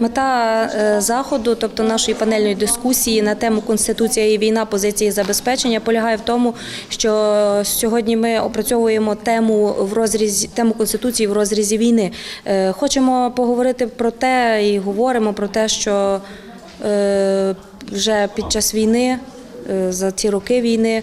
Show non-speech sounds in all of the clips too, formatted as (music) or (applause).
Мета е, заходу, тобто нашої панельної дискусії на тему Конституція і війна, позиції забезпечення, полягає в тому, що сьогодні ми опрацьовуємо тему в розрізі тему конституції в розрізі війни. Е, Хочемо поговорити про те і говоримо про те, що е, вже під час війни. За ці роки війни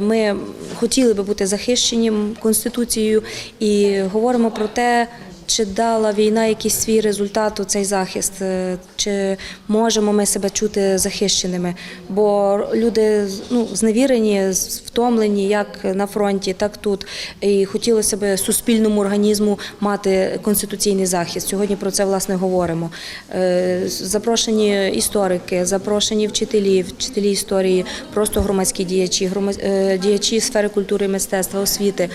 ми хотіли би бути захищені конституцією і говоримо про те, чи дала війна якийсь свій результат у цей захист, е, чи можемо ми себе чути захищеними? Бо люди ну, зневірені, втомлені як на фронті, так тут. І хотілося б суспільному організму мати конституційний захист. Сьогодні про це власне говоримо. Е, Запрошені історики, запрошені вчителі, вчителі історії, просто громадські діячі, е, діячі сфери культури мистецтва, освіти.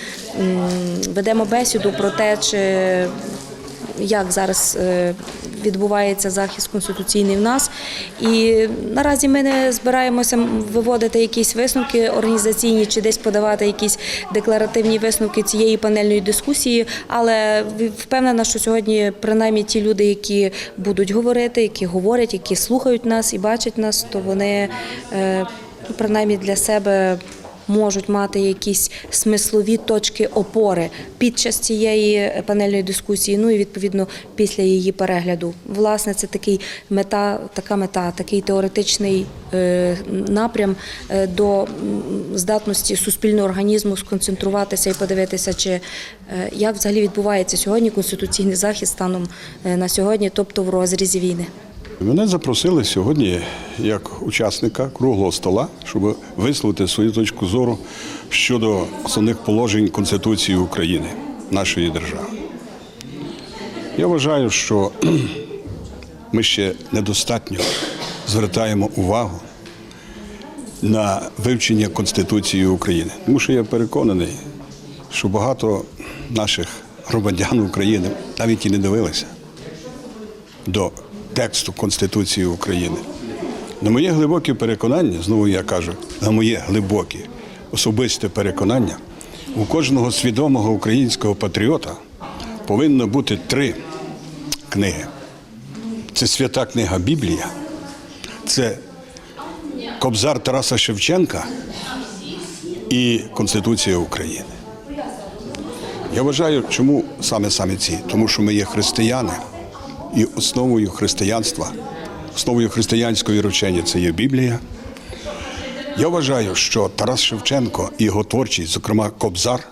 Ведемо бесіду про те, чи як зараз е, відбувається захист конституційний в нас. І наразі ми не збираємося виводити якісь висновки організаційні чи десь подавати якісь декларативні висновки цієї панельної дискусії. Але впевнена, що сьогодні принаймні ті люди, які будуть говорити, які говорять, які слухають нас і бачать нас, то вони е, принаймні для себе можуть мати якісь смислові точки опори під час цієї панельної дискусії, ну і відповідно після її перегляду. Власне, це такий мета, така мета, такий теоретичний е, напрям е, до здатності суспільного організму сконцентруватися і подивитися, чи е, як взагалі відбувається сьогодні конституційний захист станом е, на сьогодні, тобто в розрізі війни. Мене запросили сьогодні як учасника круглого стола, щоб висловити свою точку зору щодо основних положень Конституції України, нашої держави. Я вважаю, що ми ще недостатньо звертаємо увагу на вивчення Конституції України. Тому що я переконаний, що багато наших громадян України навіть і не дивилися до тексту Конституції України. На моє глибоке переконання, знову я кажу, на моє глибоке особисте переконання, у кожного свідомого українського патріота повинно бути три книги. Це свята книга Біблія, це Кобзар Тараса Шевченка і Конституція України. Я вважаю, чому саме саме ці? Тому що ми є християни, і основою християнства, основою християнської віручення це є Біблія. Я вважаю, що Тарас Шевченко і його творчість, зокрема Кобзар,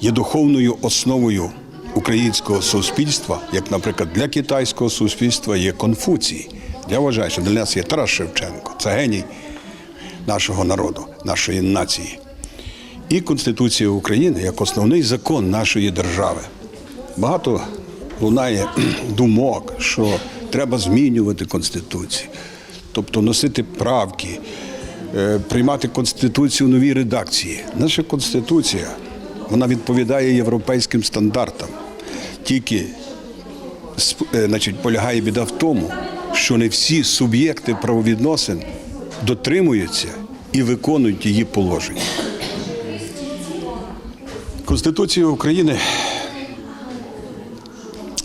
є духовною основою українського суспільства, як, наприклад, для китайського суспільства є Конфуцій. Я вважаю, що для нас є Тарас Шевченко, це геній нашого народу, нашої нації. І Конституція України як основний закон нашої держави. Багато лунає (clears throat) думок, що треба змінювати Конституцію, тобто носити правки, е, приймати Конституцію в новій редакції. Наша Конституція вона відповідає європейським стандартам. Тільки е, значить, полягає біда в тому, що не всі суб'єкти правовідносин дотримуються і виконують її положення. Конституція України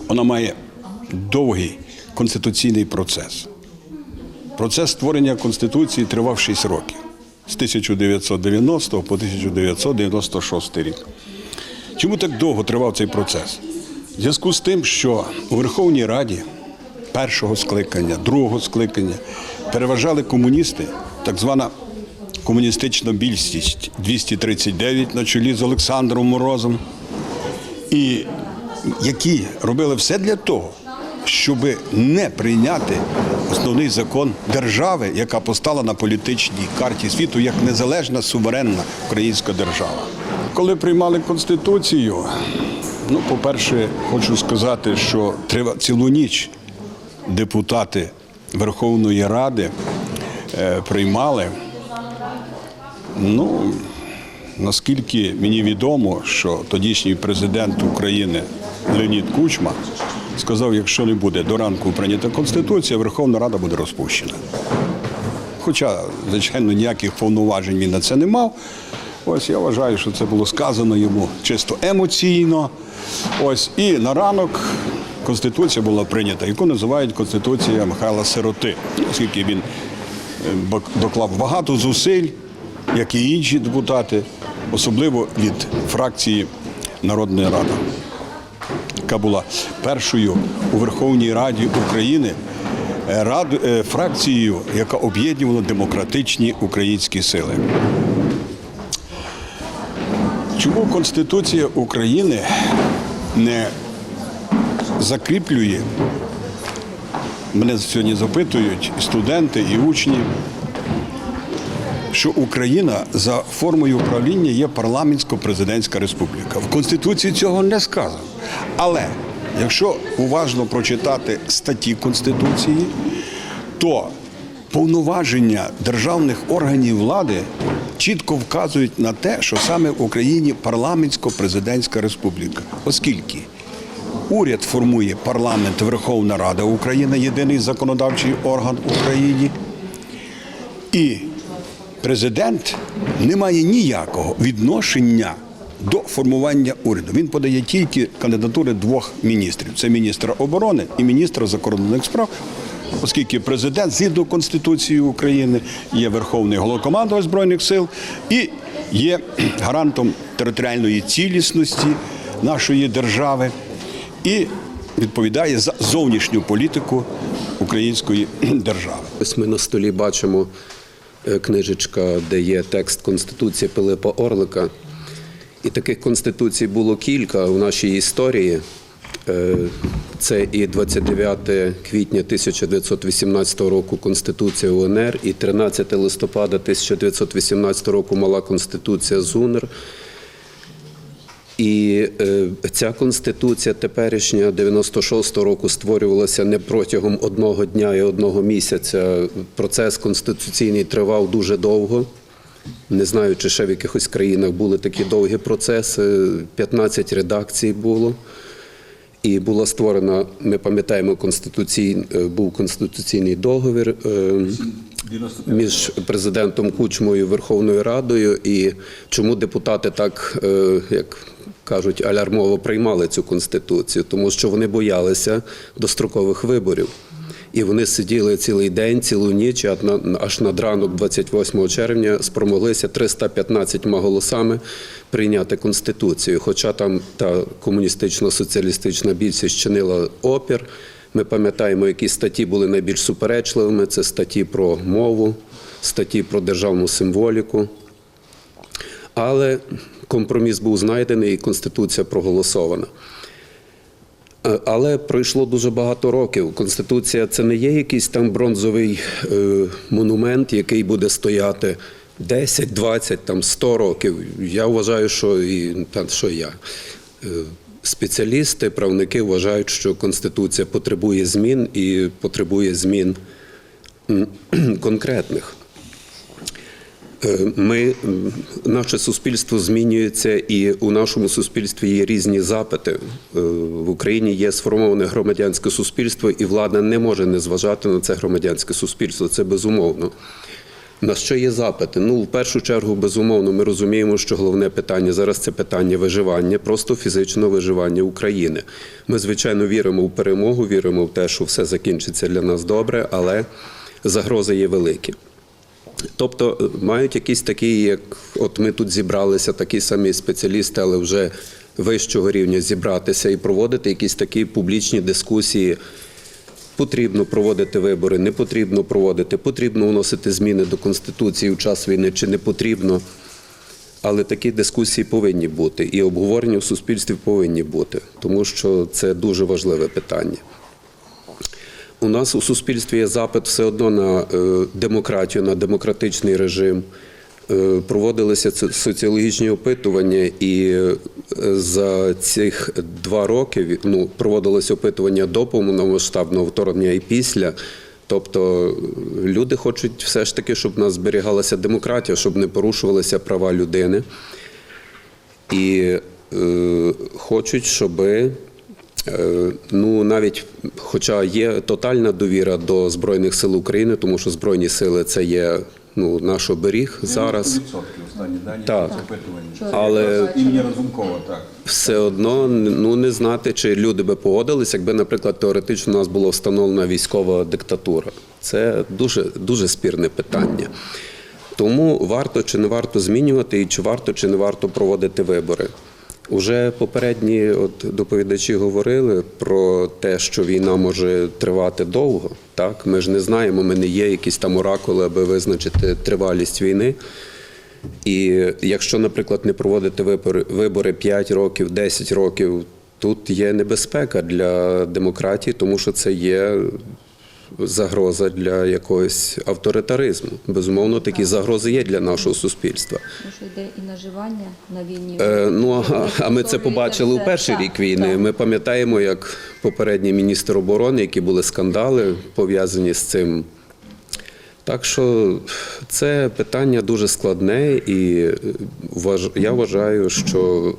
вона має довгий конституційний процес. Процес створення Конституції тривав 6 років з 1990 по 1996 рік. Чому так довго тривав цей процес? В зв'язку з тим, що у Верховній Раді першого скликання, другого скликання переважали комуністи, так звана комуністична більшість 239 на чолі з Олександром Морозом і які робили все для того, щоб не прийняти основний закон держави, яка постала на політичній карті світу як незалежна суверенна українська держава. Коли приймали конституцію, ну, по-перше, хочу сказати, що цілу ніч депутати Верховної Ради е, приймали. Ну, наскільки мені відомо, що тодішній президент України Леонід Кучма сказав, якщо не буде до ранку прийнята Конституція, Верховна Рада буде розпущена. Хоча, звичайно, ніяких повноважень він на це не мав. Ось я вважаю, що це було сказано йому чисто емоційно. Ось і на ранок конституція була прийнята, яку називають Конституція Михайла Сироти, оскільки він е, доклав багато зусиль, як і інші депутати, особливо від фракції Народна Рада, яка була першою у Верховній Раді України е, е, фракцією, яка об'єднувала демократичні українські сили. Чому Конституція України не закріплює? Мене сьогодні запитують і студенти, і учні, що Україна за формою управління є парламентсько-президентська республіка. В Конституції цього не сказано. Але якщо уважно прочитати статті Конституції, то повноваження державних органів влади чітко вказують на те, що саме в Україні парламентсько-президентська республіка, оскільки уряд формує парламент Верховна Рада України, єдиний законодавчий орган в Україні, і президент не має ніякого відношення до формування уряду. Він подає тільки кандидатури двох міністрів: це міністра оборони і міністра закордонних справ. Оскільки президент згідно Конституції України є верховний головнокомандувач збройних сил і є гарантом територіальної цілісності нашої держави і відповідає за зовнішню політику української держави. Ось ми на столі бачимо книжечка, де є текст Конституції Пилипа Орлика. І таких конституцій було кілька в нашій історії. Е, Це і 29 квітня 1918 року Конституція УНР, і 13 листопада 1918 року мала Конституція ЗУНР. І е, ця конституція теперішня 96-го року створювалася не протягом одного дня і одного місяця. Процес конституційний тривав дуже довго. Не знаю, чи ще в якихось країнах були такі довгі процеси. 15 редакцій було. І була створена, ми пам'ятаємо, конституцій, е, був конституційний договір е, між президентом Кучмою і Верховною Радою. І чому депутати так, як кажуть, алярмово приймали цю конституцію? Тому що вони боялися дострокових виборів. І вони сиділи цілий день, цілу ніч, аж на- над ранок 28 червня спромоглися 315 голосами прийняти конституцію. Хоча там та комуністично-соціалістична більшість чинила опір. Ми пам'ятаємо, які статті були найбільш суперечливими. Це статті про мову, статті про державну символіку. Але компроміс був знайдений і конституція проголосована. Е, Але пройшло дуже багато років. Конституція це не є якийсь там бронзовий е, монумент, який буде стояти 10, 20, там 100 років. Я вважаю, що і та що я. Е, Спеціалісти, правники вважають, що Конституція потребує змін і потребує змін (clears throat) конкретних. Е, Ми, наше суспільство змінюється, і у нашому суспільстві є різні запити. Е, В Україні є сформоване громадянське суспільство, і влада не може не зважати на це громадянське суспільство. Це безумовно. На що є запити? Ну, в першу чергу, безумовно, ми розуміємо, що головне питання зараз це питання виживання, просто фізичного виживання України. Ми, звичайно, віримо в перемогу, віримо в те, що все закінчиться для нас добре, але загрози є великі. Тобто е, мають якісь такі, як от ми тут зібралися, такі самі спеціалісти, але вже вищого рівня зібратися і проводити якісь такі публічні дискусії. Потрібно проводити вибори, не потрібно проводити, потрібно вносити зміни до Конституції в час війни чи не потрібно. Але такі дискусії повинні бути, і обговорення в суспільстві повинні бути, тому що це дуже важливе питання. У нас у суспільстві є запит все одно на е, демократію, на демократичний режим. Е, Проводилися соціологічні опитування, і е, за цих два роки ну, проводилось опитування до повномасштабного вторгнення і після. Тобто люди хочуть все ж таки, щоб в нас зберігалася демократія, щоб не порушувалися права людини. І е, хочуть, щоб е, ну навіть хоча є тотальна довіра до Збройних сил України, тому що Збройні сили це є ну, наш оберіг зараз. останні дані Так. запитування. Але Імені Разумкова, так. все одно ну не знати, чи люди би погодились, якби, наприклад, теоретично у нас була встановлена військова диктатура. Це дуже, дуже спірне питання. Тому варто чи не варто змінювати, і чи варто чи не варто проводити вибори. Уже попередні от доповідачі говорили про те, що війна може тривати довго. Так, ми ж не знаємо, ми не є якісь там оракули, аби визначити тривалість війни. І якщо, наприклад, не проводити вибори, вибори 5 років, 10 років, тут є небезпека для демократії, тому що це є загроза для якогось авторитаризму. Безумовно, такі загрози є для нашого суспільства. Тому що йде і наживання на війні. Е, ну а, а ми це побачили у перший рік війни. Ми пам'ятаємо, як попередній міністр оборони, які були скандали пов'язані з цим. Так що це питання дуже складне, і е, я вважаю, що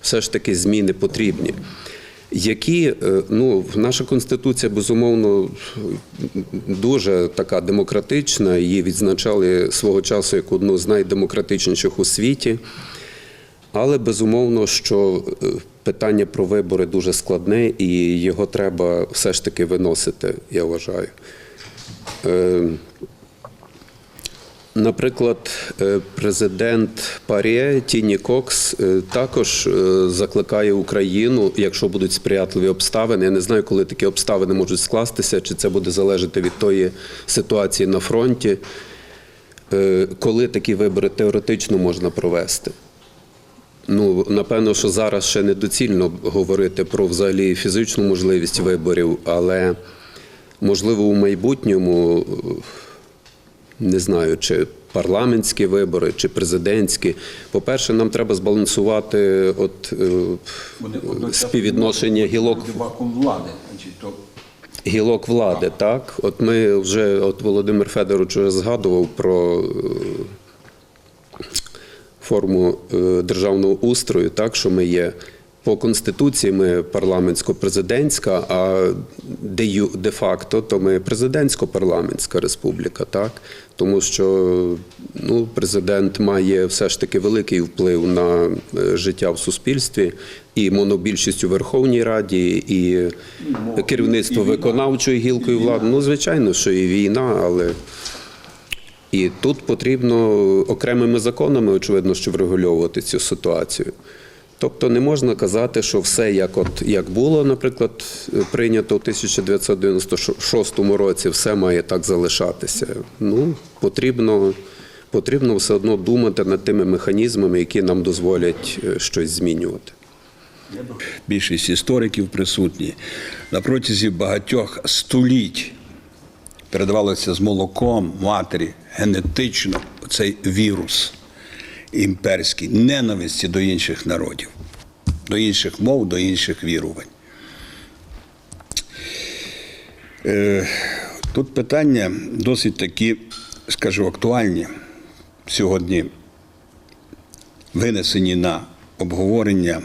все ж таки зміни потрібні. Які е, ну наша конституція безумовно дуже така демократична. Її відзначали свого часу як одну з найдемократичніших у світі. Але безумовно, що е, питання про вибори дуже складне, і його треба все ж таки виносити, я вважаю. Наприклад, е, президент Парє Тіні Кокс е, також е, закликає Україну, якщо будуть сприятливі обставини. Я не знаю, коли такі обставини можуть скластися, чи це буде залежати від тої ситуації на фронті, коли такі вибори теоретично можна провести. Ну, напевно, що зараз ще недоцільно говорити про взагалі фізичну можливість виборів, але можливо у майбутньому не знаю, чи парламентські вибори, чи президентські. По-перше, нам треба збалансувати от, е, співвідношення гілок Вакуум влади. То гілок влади. Так, от ми вже, от Володимир Федорович вже згадував про е, форму е, державного устрою, так що ми є. По конституції ми парламентсько-президентська, а де де факто то ми президентсько-парламентська республіка, так? Тому що ну, президент має все ж таки великий вплив на е, життя в суспільстві і монобільшість у Верховній Раді, і керівництво виконавчою гілкою влади. Ну, звичайно, що і війна, але і тут потрібно окремими законами, очевидно, що врегульовувати цю ситуацію. Тобто не можна казати, що все як от як було, наприклад, прийнято у 1996 році, все має так залишатися. Ну, потрібно, потрібно все одно думати над тими механізмами, які нам дозволять е, щось змінювати. більшість істориків присутні. На протязі багатьох століть передавалося з молоком матері генетично цей вірус імперський, ненависті до інших народів, до інших мов, до інших вірувань. Е, Тут питання досить такі, скажу, актуальні сьогодні, винесені на обговорення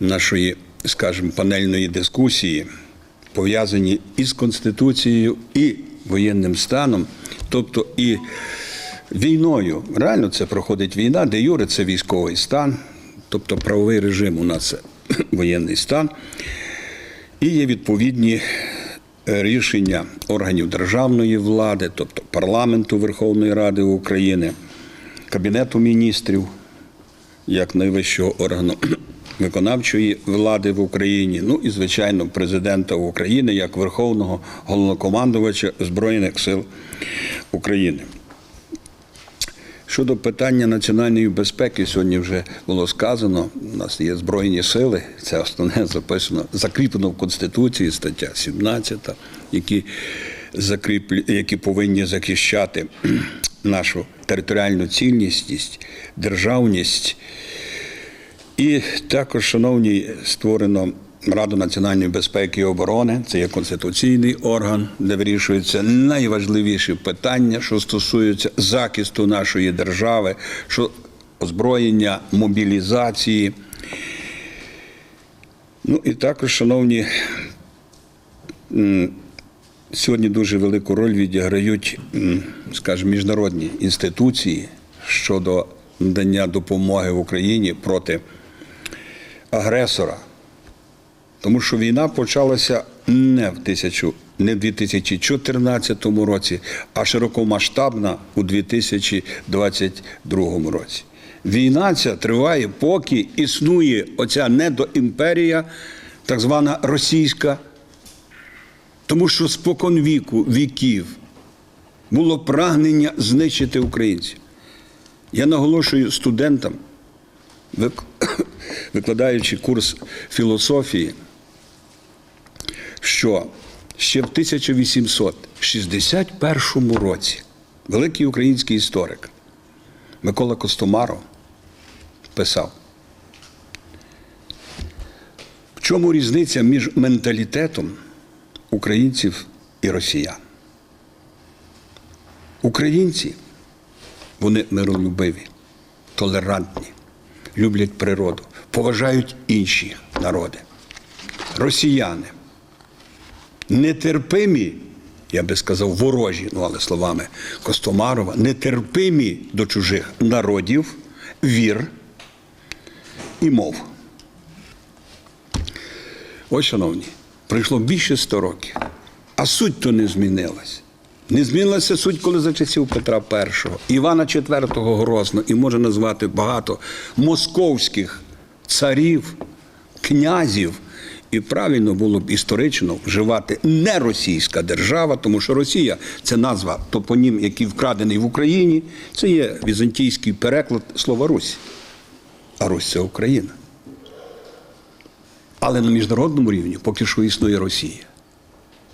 нашої, скажімо, панельної дискусії, пов'язані із Конституцією, і воєнним станом, тобто і війною. Реально це проходить війна, де юре це військовий стан, тобто правовий режим у нас (clears throat) воєнний стан. І є відповідні е, рішення органів державної влади, тобто парламенту Верховної Ради України, Кабінету міністрів, як найвищого органу (clears throat) виконавчої влади в Україні, ну і, звичайно, президента України як Верховного головнокомандувача Збройних сил України. Щодо питання національної безпеки, сьогодні вже було сказано, у нас є Збройні сили, це основне записано, закріплено в Конституції, стаття 17, які, закріплю, які повинні захищати (clears throat) нашу територіальну цільність, державність. І також, шановні, створено Раду національної безпеки і оборони. Це є конституційний орган, де вирішуються найважливіші питання, що стосуються захисту нашої держави, що озброєння, мобілізації. Ну і також, шановні, сьогодні дуже велику роль відіграють, скажімо, міжнародні інституції, щодо надання допомоги в Україні проти агресора. Тому що війна почалася не в, тисячу, не в 2014 році, а широкомасштабна у 2022 році. Війна ця триває, поки існує оця недоімперія, так звана російська, тому що спокон віку, віків було прагнення знищити українців. Я наголошую студентам, (coughs) викладаючи курс філософії, що ще в 1861 році великий український історик Микола Костомаров писав, в чому різниця між менталітетом українців і росіян? Українці, вони миролюбиві, толерантні, люблять природу, поважають інші народи. Росіяни нетерпимі, я би сказав, ворожі, ну але словами Костомарова, нетерпимі до чужих народів, вір і мов. Ось, шановні, пройшло більше 100 років, а суть то не змінилась. Не змінилася суть, коли за часів Петра І, Івана IV Грозного, і може назвати багато московських царів, князів. І правильно було б історично вживати не російська держава, тому що Росія це назва топонім, який вкрадений в Україні. Це є візантійський переклад слова Русь. А Русь це Україна. Але на міжнародному рівні поки що існує Росія.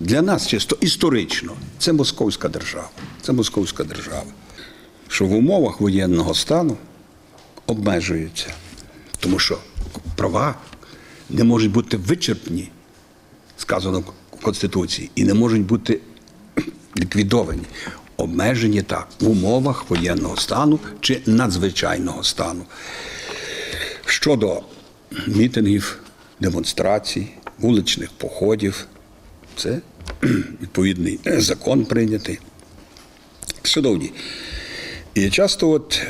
Для нас чисто історично це московська держава. Це московська держава. Що в умовах воєнного стану обмежуються, тому що права не можуть бути вичерпні, сказано в Конституції, і не можуть бути (clears throat) ліквідовані. Обмежені так в умовах воєнного стану чи надзвичайного стану. Щодо мітингів, демонстрацій, вуличних походів, це (clears throat) відповідний закон прийнятий. Шановні, і часто от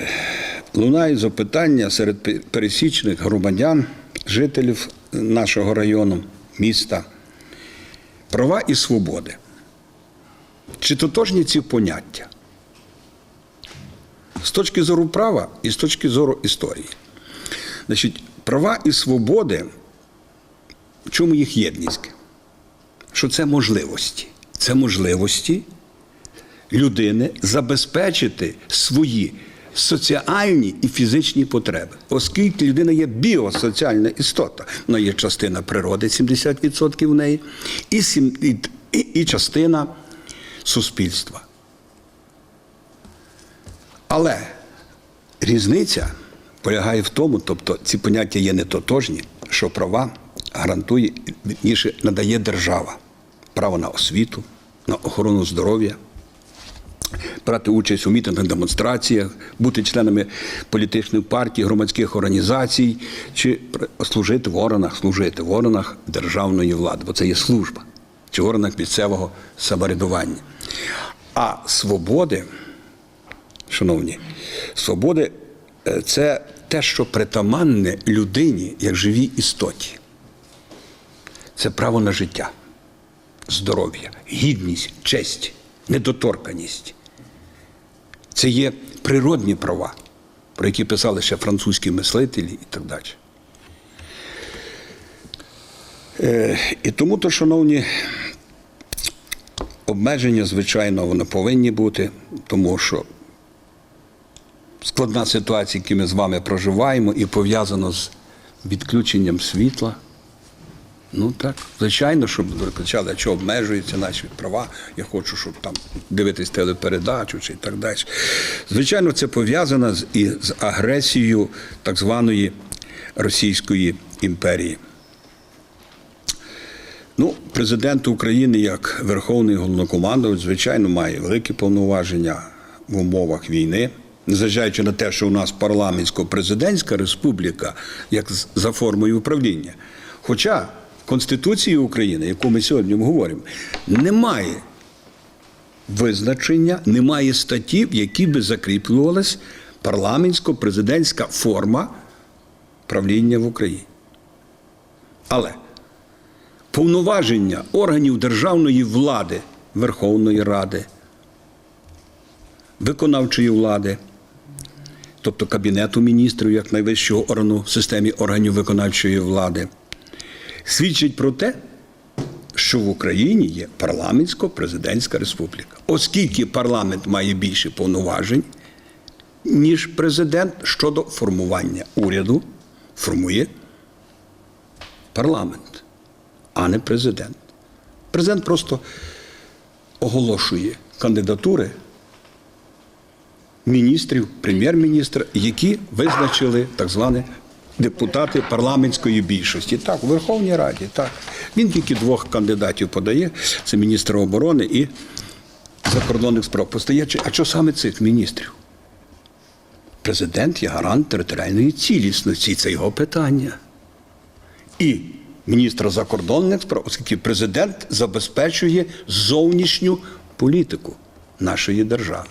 лунають запитання серед пересічних громадян, жителів нашого району, міста, права і свободи. Чи тотожні ці поняття? З точки зору права і з точки зору історії. Значить, права і свободи, в чому їх єдність? Що це можливості. Це можливості людини забезпечити свої соціальні і фізичні потреби, оскільки людина є біосоціальна істота. Вона є частина природи, 70% в неї, і, і, і частина суспільства. Але різниця полягає в тому, тобто ці поняття є не тотожні, що права гарантує, вірніше, надає держава. Право на освіту, на охорону здоров'я, брати участь у мітингах, демонстраціях, бути членами політичних партій, громадських організацій, чи служити в органах, служити в органах державної влади, бо це є служба, чи в органах місцевого самоврядування. А свободи, шановні, свободи е, це те, що притаманне людині як живій істоті. Це право на життя, здоров'я, гідність, честь, недоторканість. Це є природні права, про які писали ще французькі мислителі і так далі. Е, і тому, то, шановні, обмеження, звичайно, вони повинні бути, тому що складна ситуація, яку ми з вами проживаємо, і пов'язана з відключенням світла. Ну так, звичайно, щоб кричали, що обмежуються наші права. Я хочу, щоб там дивитись телепередачу чи так далі. Звичайно, це пов'язано з, і з агресією так званої Російської імперії. Ну, президент України як Верховний головнокомандувач, звичайно, має великі повноваження в умовах війни, незважаючи на те, що у нас парламентсько-президентська республіка, як за формою управління. Хоча Конституції України, яку ми сьогодні говоримо, немає визначення, немає статті, в якій би закріплювалась парламентсько-президентська форма правління в Україні. Але повноваження органів державної влади, Верховної Ради, виконавчої влади, тобто Кабінету міністрів як найвищого органу в системі органів виконавчої влади, свідчить про те, що в Україні є парламентсько-президентська республіка. Оскільки парламент має більше повноважень, ніж президент щодо формування уряду, формує парламент, а не президент. Президент просто оголошує кандидатури міністрів, прем'єр-міністра, які визначили так зване депутати парламентської більшості. Так, у Верховній Раді, так. Він тільки двох кандидатів подає: це міністр оборони і закордонних справ. Постає, а що саме цих міністрів? Президент є гарант територіальної цілісності, це його питання. І міністра закордонних справ, оскільки президент забезпечує зовнішню політику нашої держави.